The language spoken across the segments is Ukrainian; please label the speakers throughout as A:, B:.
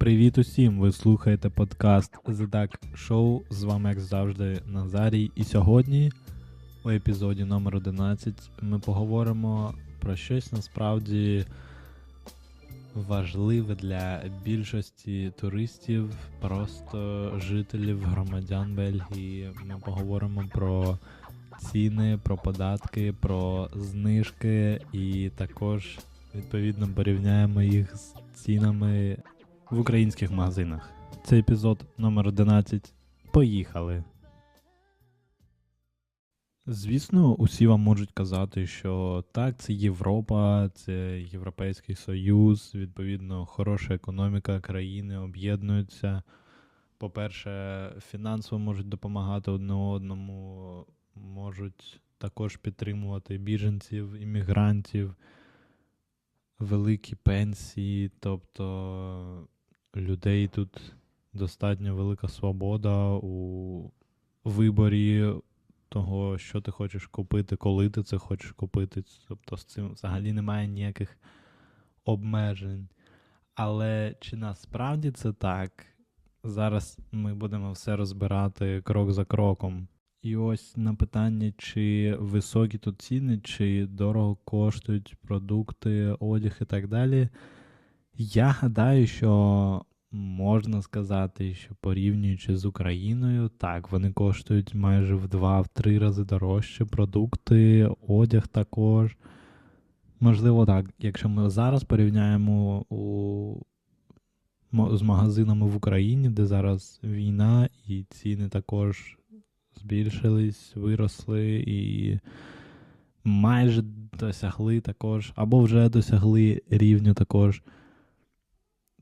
A: Привіт усім! Ви слухаєте подкаст The Duck Show. З вами, як завжди, Назарій. І сьогодні, у епізоді номер 11 ми поговоримо про щось насправді важливе для більшості туристів, просто жителів, громадян Бельгії. Ми поговоримо про ціни, про податки, про знижки і також відповідно порівняємо їх з цінами в українських магазинах. Це епізод номер 11. Поїхали. Звісно, усі вам можуть казати, що так, це Європа, це Європейський Союз, відповідно, хороша економіка країни об'єднуються. По-перше, фінансово можуть допомагати одне одному, можуть також підтримувати біженців, іммігрантів, великі пенсії, тобто людей тут достатньо велика свобода у виборі того, що ти хочеш купити, коли ти це хочеш купити. Тобто з цим взагалі немає ніяких обмежень. Але чи насправді це так? Зараз ми будемо все розбирати крок за кроком. І ось на питання, чи високі тут ціни, чи дорого коштують продукти, одяг і так далі. Я гадаю, що можна сказати, що порівнюючи з Україною, так, вони коштують майже в два-три рази дорожче. Продукти, одяг також. Можливо, так. Якщо ми зараз порівняємо у... з магазинами в Україні, де зараз війна, і ціни також збільшились, виросли і майже досягли також, або вже досягли рівню також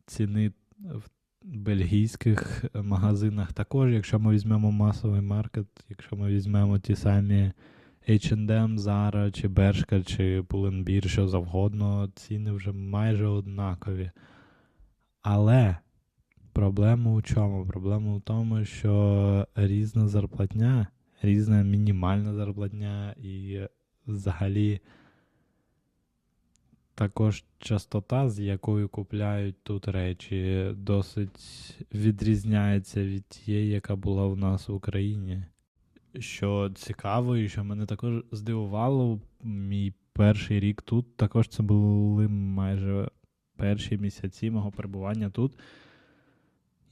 A: ціни в бельгійських магазинах. Також, якщо ми візьмемо масовий маркет, якщо ми візьмемо ті самі H&M, Zara, чи Bershka, чи Pull&Bear, що завгодно, ціни вже майже однакові. Але проблема у чому? Проблема в тому, що різна зарплатня, різна мінімальна зарплатня і взагалі також частота, з якою купляють тут речі, досить відрізняється від тієї, яка була в нас в Україні. Що цікаво, і що мене також здивувало, мій перший рік тут також це були майже перші місяці мого перебування тут.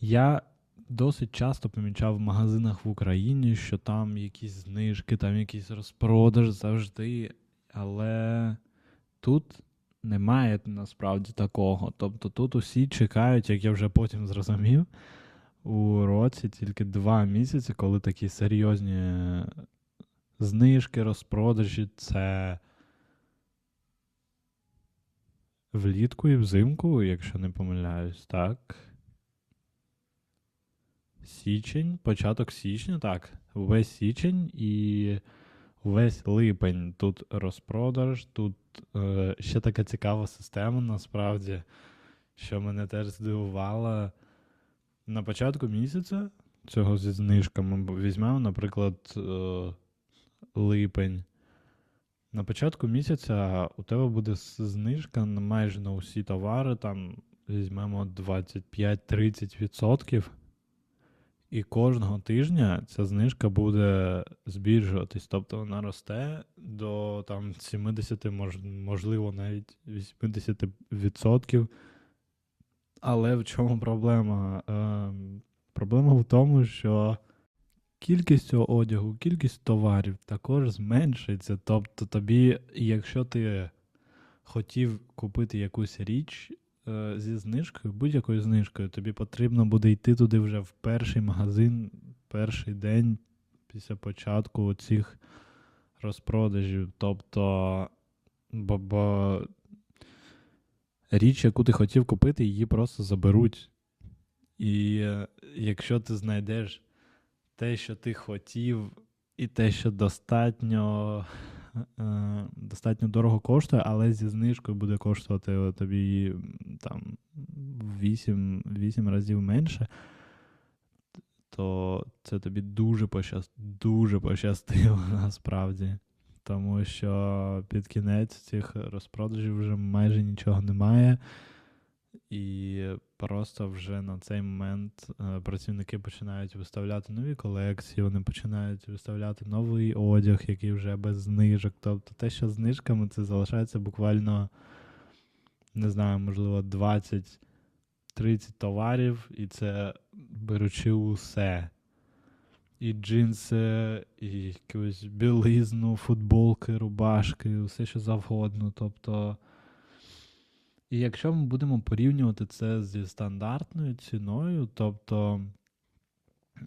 A: Я досить часто помічав в магазинах в Україні, що там якісь знижки, там якийсь розпродаж завжди. Але тут немає насправді такого. Тобто тут усі чекають, як я вже потім зрозумів, у році тільки два місяці, коли такі серйозні знижки, розпродажі, це влітку і взимку, якщо не помиляюсь, так. Січень, початок січня, так. Весь січень і весь липень. Тут розпродаж, тут е, ще така цікава система, насправді, що мене теж здивувало. На початку місяця цього зі знижками візьмемо, наприклад, е, липень. На початку місяця у тебе буде знижка майже на усі товари, там візьмемо 25-30%. І кожного тижня ця знижка буде збільшуватись, тобто вона росте до там 70, можливо, навіть 80%. Але в чому проблема? Е, Проблема в тому, що кількість цього одягу, кількість товарів також зменшується. Тобто, тобі, якщо ти хотів купити якусь річ, зі знижкою, будь-якою знижкою, тобі потрібно буде йти туди вже в перший магазин, перший день після початку цих розпродажів. Тобто, бо, бо річ, яку ти хотів купити, її просто заберуть. І е, якщо ти знайдеш те, що ти хотів, і те, що достатньо Е, достатньо дорого коштує, але зі знижкою буде коштувати тобі там 8 8 разів менше, то це тобі дуже пощаст... дуже пощастило насправді. Тому що під кінець цих розпродажів вже майже нічого немає. І просто вже на цей момент е, працівники починають виставляти нові колекції, вони починають виставляти новий одяг, який вже без знижок. Тобто те, що знижками, це залишається буквально, не знаю, можливо, 20-30 товарів, і це беручи усе. І джинси, і якусь білизну, футболки, рубашки, все що завгодно. Тобто. І якщо ми будемо порівнювати це зі стандартною ціною, тобто,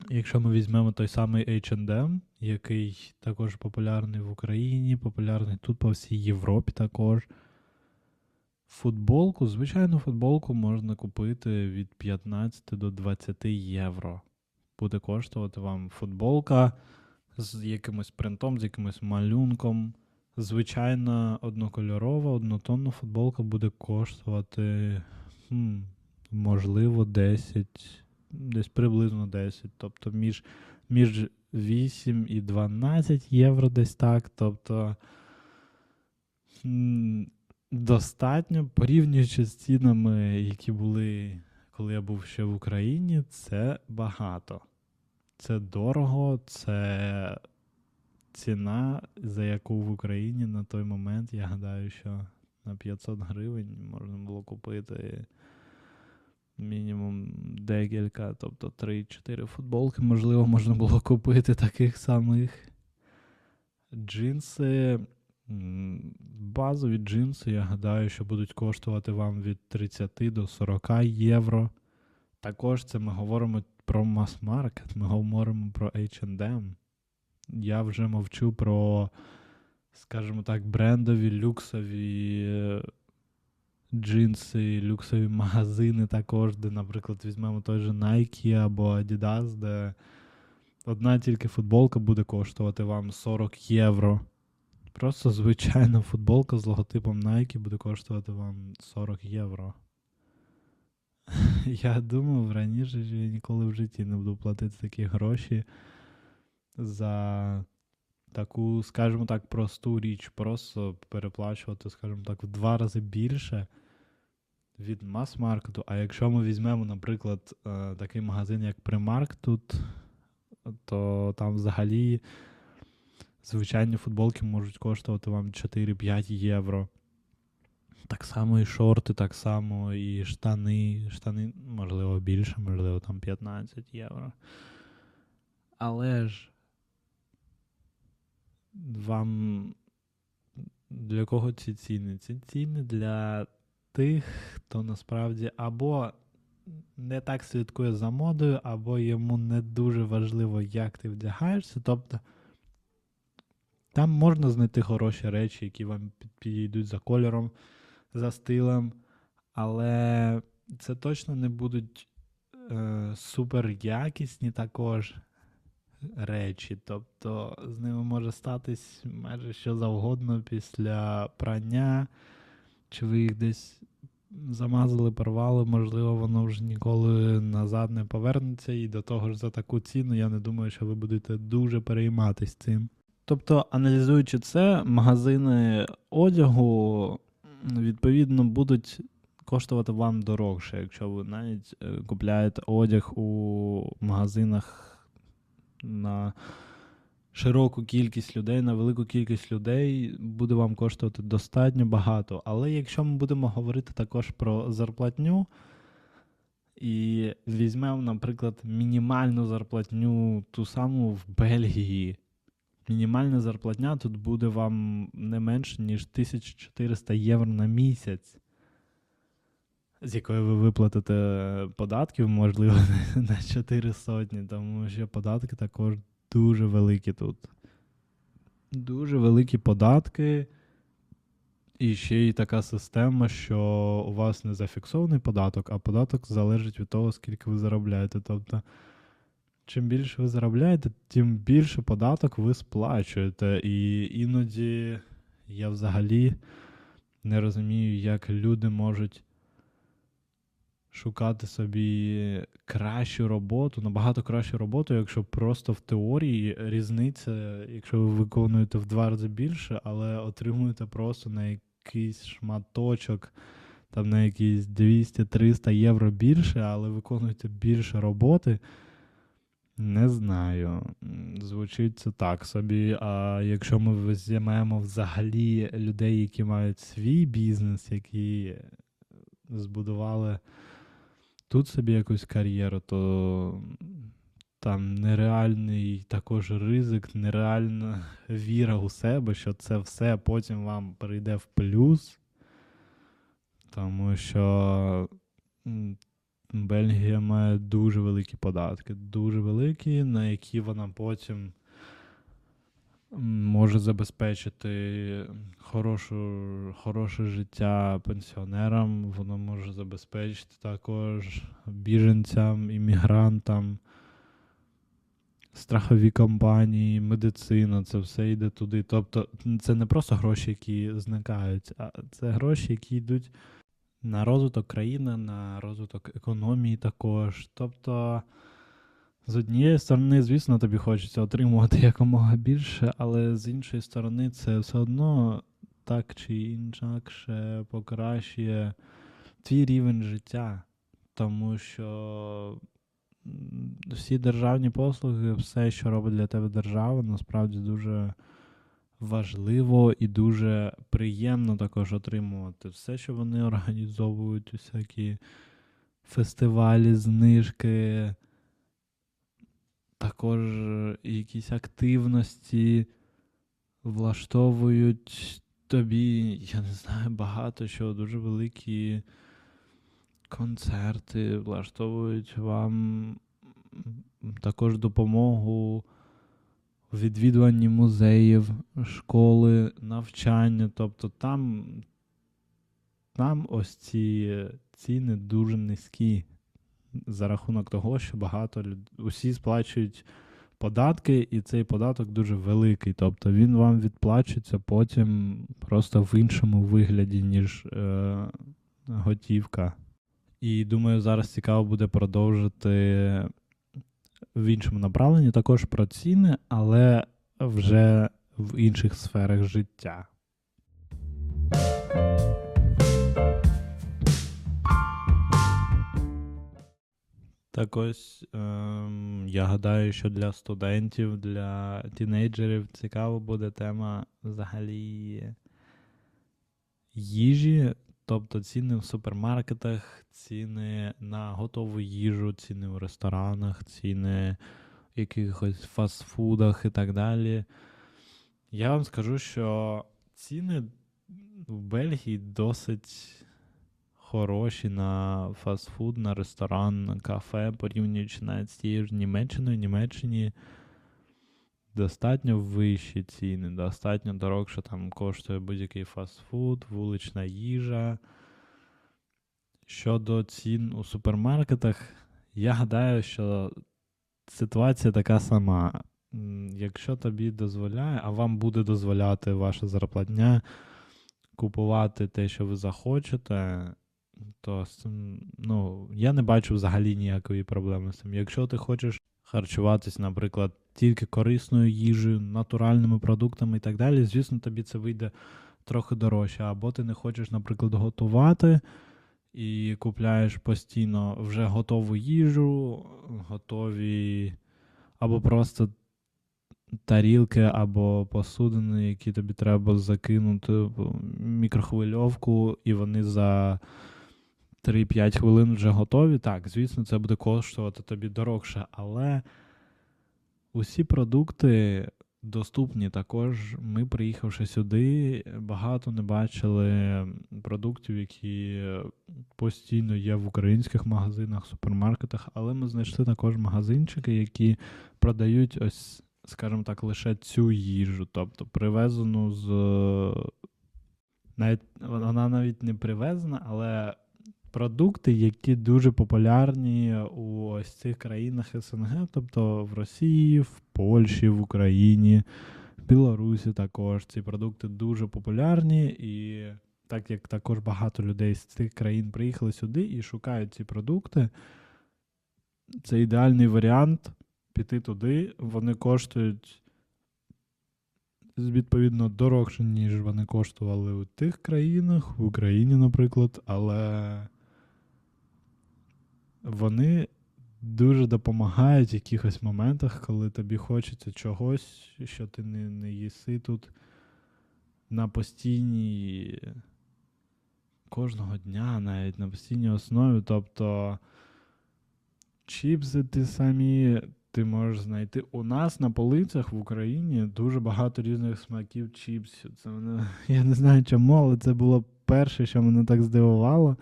A: якщо ми візьмемо той самий H&M, який також популярний в Україні, популярний тут по всій Європі також. Футболку, звичайну футболку можна купити від 15 до 20 євро. Буде коштувати вам футболка з якимось принтом, з якимось малюнком. Звичайна однокольорова, однотонна футболка буде коштувати, хм, можливо, 10, десь приблизно 10. Тобто між між 8 і 12 євро десь так. Тобто хм, достатньо порівнюючи з цінами, які були, коли я був ще в Україні, це багато. Це дорого, це ціна, за яку в Україні на той момент, я гадаю, що на 500 гривень можна було купити мінімум декілька, тобто 3-4 футболки, можливо, можна було купити таких самих. Джинси. Базові джинси, я гадаю, що будуть коштувати вам від 30 до 40 євро. Також це ми говоримо про мас-маркет, ми говоримо про HM. Я вже мовчу про, скажімо так, брендові люксові е, джинси, люксові магазини також, де, наприклад, візьмемо той же Nike або Adidas, де одна тільки футболка буде коштувати вам 40 євро. Просто звичайна футболка з логотипом Nike буде коштувати вам 40 євро. Я думав раніше, що я ніколи в житті не буду платити такі гроші за таку, скажімо так, просту річ, просто переплачувати, скажімо так, в два рази більше від мас-маркету. А якщо ми візьмемо, наприклад, е, такий магазин, як Primark тут, то там взагалі звичайні футболки можуть коштувати вам 4-5 євро. Так само і шорти, так само і штани. Штани, можливо, більше, можливо, там 15 євро. Але ж вам для кого ці ціни? Ці ціни для тих, хто насправді або не так слідкує за модою, або йому не дуже важливо, як ти вдягаєшся. Тобто там можна знайти хороші речі, які вам підійдуть за кольором, за стилем, але це точно не будуть е, супер якісні також речі. Тобто з ними може статись майже що завгодно після прання, чи ви їх десь замазали, порвали, можливо, воно вже ніколи назад не повернеться. І до того ж за таку ціну я не думаю, що ви будете дуже перейматись цим. Тобто, аналізуючи це, магазини одягу, відповідно, будуть коштувати вам дорогше, якщо ви навіть е, купляєте одяг у магазинах на широку кількість людей, на велику кількість людей буде вам коштувати достатньо багато. Але якщо ми будемо говорити також про зарплатню, і візьмемо, наприклад, мінімальну зарплатню ту саму в Бельгії. Мінімальна зарплатня тут буде вам не менше, ніж 1400 євро на місяць з якої ви виплатите податків, можливо, на 4 сотні, тому що податки також дуже великі тут. Дуже великі податки. І ще й така система, що у вас не зафіксований податок, а податок залежить від того, скільки ви заробляєте. Тобто, чим більше ви заробляєте, тим більше податок ви сплачуєте. І іноді я взагалі не розумію, як люди можуть шукати собі кращу роботу, набагато кращу роботу, якщо просто в теорії різниця, якщо ви виконуєте в два рази більше, але отримуєте просто на якийсь шматочок там на якісь 200-300 євро більше, але виконуєте більше роботи. Не знаю. Звучить це так собі. А якщо ми візьмемо взагалі людей, які мають свій бізнес, які збудували тут собі якусь кар'єру, то там нереальний також ризик, нереальна віра у себе, що це все потім вам прийде в плюс. Тому що Бельгія має дуже великі податки, дуже великі, на які вона потім може забезпечити хорошу, хороше життя пенсіонерам, воно може забезпечити також біженцям, іммігрантам, страхові компанії, медицина, це все йде туди. Тобто це не просто гроші, які зникають, а це гроші, які йдуть на розвиток країни, на розвиток економії також. Тобто, з однієї сторони, звісно, тобі хочеться отримувати якомога більше, але з іншої сторони, це все одно так чи інакше покращує твій рівень життя. Тому що всі державні послуги, все, що робить для тебе держава, насправді дуже важливо і дуже приємно також отримувати все, що вони організовують, усякі фестивалі, знижки, також якісь активності влаштовують тобі, я не знаю, багато що, дуже великі концерти, влаштовують вам також допомогу відвідуванні музеїв, школи, навчання. Тобто там там ось ці ціни дуже низькі за рахунок того, що багато людей усі сплачують податки, і цей податок дуже великий. Тобто він вам відплачується потім просто в іншому вигляді, ніж е, готівка. І думаю, зараз цікаво буде продовжити в іншому направленні, також про ціни, але вже в інших сферах життя. Так ось ем, я гадаю, що для студентів, для тінейджерів цікаво буде тема взагалі їжі, Тобто ціни в супермаркетах, ціни на готову їжу, ціни в ресторанах, ціни в якихось фастфудах і так далі. Я вам скажу, що ціни в Бельгії досить хороші на фастфуд, на ресторан, кафе, порівнюючи навіть з тією ж Німеччиною. Німеччині достатньо вищі ціни, достатньо дорог, там коштує будь-який фастфуд, вулична їжа. Щодо цін у супермаркетах, я гадаю, що ситуація така сама. Якщо тобі дозволяє, а вам буде дозволяти ваша зарплатня купувати те, що ви захочете, то ну, я не бачу взагалі ніякої проблеми з цим. Якщо ти хочеш харчуватись, наприклад, тільки корисною їжею, натуральними продуктами і так далі, звісно, тобі це вийде трохи дорожче. Або ти не хочеш, наприклад, готувати і купляєш постійно вже готову їжу, готові або просто тарілки, або посудини, які тобі треба закинути в мікрохвильовку, і вони за 3-5 хвилин вже готові. Так, звісно, це буде коштувати тобі дорогше, але усі продукти доступні також. Ми, приїхавши сюди, багато не бачили продуктів, які постійно є в українських магазинах, супермаркетах, але ми знайшли також магазинчики, які продають ось, скажімо так, лише цю їжу, тобто привезену з. Навіть вона навіть не привезена, але продукти, які дуже популярні у ось цих країнах СНГ, тобто в Росії, в Польщі, в Україні, в Білорусі також. Ці продукти дуже популярні, і так як також багато людей з цих країн приїхали сюди і шукають ці продукти, це ідеальний варіант піти туди. Вони коштують відповідно дорогше, ніж вони коштували у тих країнах, в Україні, наприклад, але вони дуже допомагають в якихось моментах, коли тобі хочеться чогось, що ти не, не їси тут на постійній кожного дня, навіть на постійній основі. Тобто чіпси ти самі ти можеш знайти. У нас на полицях в Україні дуже багато різних смаків чіпсів. Це мене, Я не знаю чому, але це було перше, що мене так здивувало.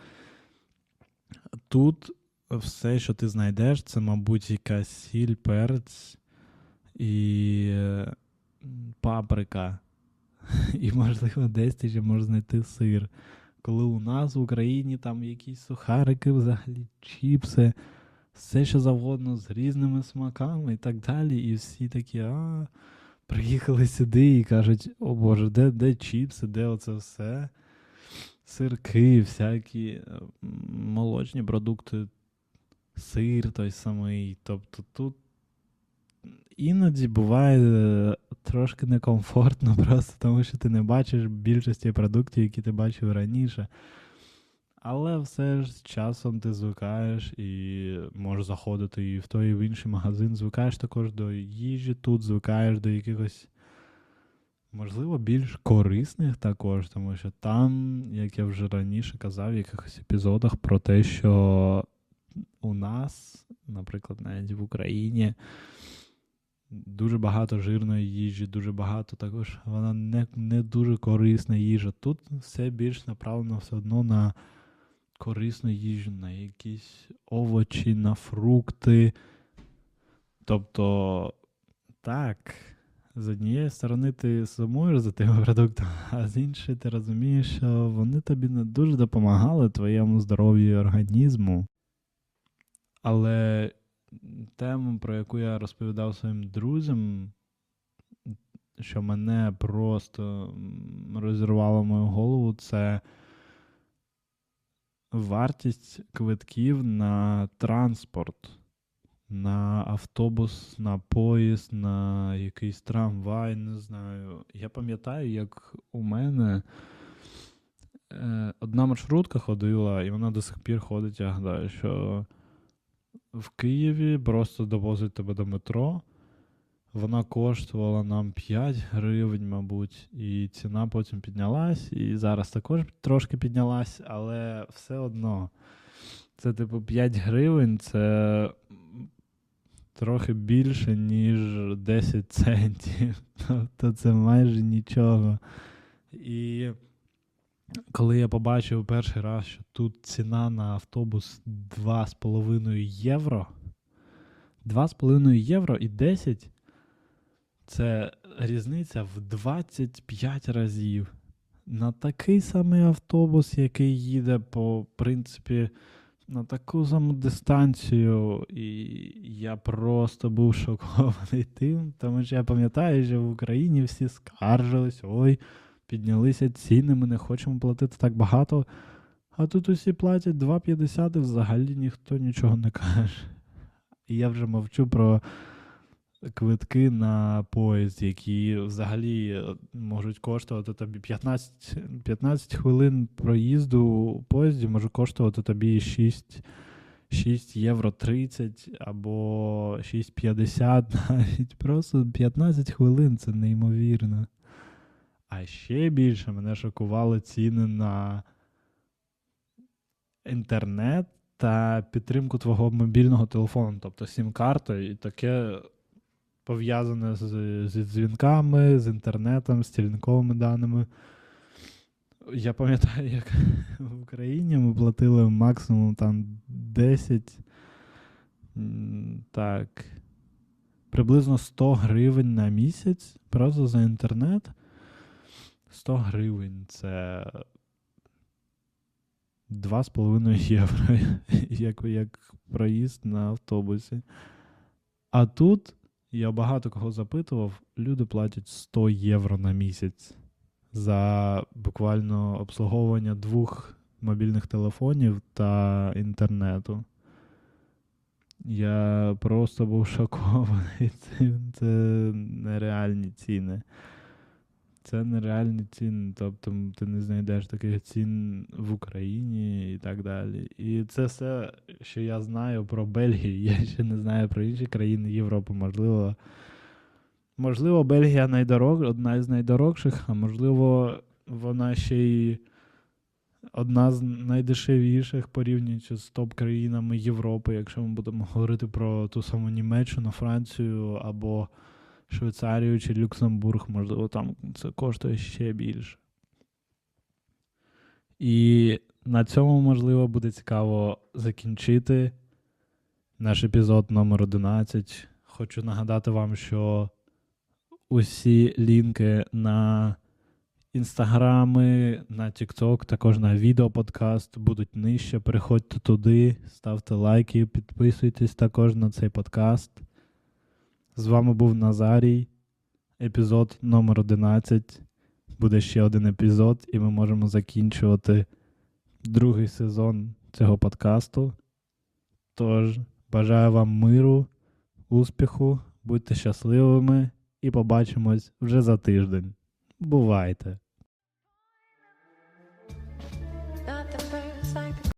A: Тут все, що ти знайдеш, це, мабуть, якась сіль, перець і е, паприка. І, можливо, десь ти ще можеш знайти сир. Коли у нас в Україні там якісь сухарики, взагалі, чіпси все що завгодно з різними смаками і так далі. І всі такі, а, приїхали сюди і кажуть, о Боже, де де чіпси, де оце все? Сирки, всякі молочні продукти, сир той самий. Тобто тут іноді буває е, трошки некомфортно, просто тому що ти не бачиш більшості продуктів, які ти бачив раніше. Але все ж з часом ти звикаєш і можеш заходити і в той і в інший магазин. Звикаєш також до їжі тут, звикаєш до якихось, можливо, більш корисних також, тому що там, як я вже раніше казав, в якихось епізодах про те, що у нас, наприклад, навіть в Україні. Дуже багато жирної їжі, дуже багато також вона не не дуже корисна їжа. Тут все більш направлено все одно на корисну їжу, на якісь овочі, на фрукти. Тобто, так, з однієї сторони, ти сумуєш за тими продуктами, а з іншої ти розумієш, що вони тобі не дуже допомагали твоєму здоров'ю і організму. Але тему, про яку я розповідав своїм друзям, що мене просто розірвало мою голову, це вартість квитків на транспорт, на автобус, на поїзд, на якийсь трамвай, не знаю. Я пам'ятаю, як у мене е, одна маршрутка ходила, і вона до сих пір ходить, я гадаю, що в Києві просто довозить тебе до метро. Вона коштувала нам 5 гривень, мабуть, і ціна потім піднялась, і зараз також трошки піднялась, але все одно. Це, типу, 5 гривень це трохи більше, ніж 10 центів. Тобто це майже нічого. І коли я побачив перший раз, що тут ціна на автобус 2,5 євро, 2,5 євро і 10. Це різниця в 25 разів. На такий самий автобус, який їде, по принципі, на таку саму дистанцію, і я просто був шокований тим, тому що я пам'ятаю, що в Україні всі скаржились, ой, піднялися ціни, ми не хочемо платити так багато. А тут усі платять 2,50 і взагалі ніхто нічого не каже. І я вже мовчу про квитки на поїзд, які взагалі е, можуть коштувати тобі 15 15 хвилин проїзду у поїзді може коштувати тобі 6 6 євро 30 або 6,50 навіть. Просто 15 хвилин це неймовірно. А ще більше мене шокували ціни на інтернет та підтримку твого мобільного телефону, тобто сім-карта, і таке пов'язане з, зі дзвінками, з інтернетом, з стільниковими даними. Я пам'ятаю, як в Україні ми платили максимум там 10. Так. Приблизно 100 гривень на місяць просто за інтернет. 100 гривень це 2,5 євро, як як проїзд на автобусі. А тут я багато кого запитував, люди платять 100 євро на місяць за буквально обслуговування двох мобільних телефонів та інтернету. Я просто був шокований. Це, нереальні ціни. Це нереальні ціни. Тобто ти не знайдеш таких цін в Україні і так далі. І це все, що я знаю про Бельгію. Я ще не знаю про інші країни Європи. Можливо, можливо, Бельгія найдорог, одна з найдорожчих, а можливо, вона ще й одна з найдешевіших порівнюючи з топ-країнами Європи, якщо ми будемо говорити про ту саму Німеччину, Францію або Швейцарію чи Люксембург, можливо, там це коштує ще більше. І на цьому, можливо, буде цікаво закінчити наш епізод номер 11. Хочу нагадати вам, що усі лінки на інстаграми, на TikTok, також на відеоподкаст будуть нижче. Переходьте туди, ставте лайки, підписуйтесь також на цей подкаст. З вами був Назарій, епізод номер 11. Буде ще один епізод, і ми можемо закінчувати другий сезон цього подкасту. Тож, бажаю вам миру, успіху, будьте щасливими і побачимось вже за тиждень. Бувайте!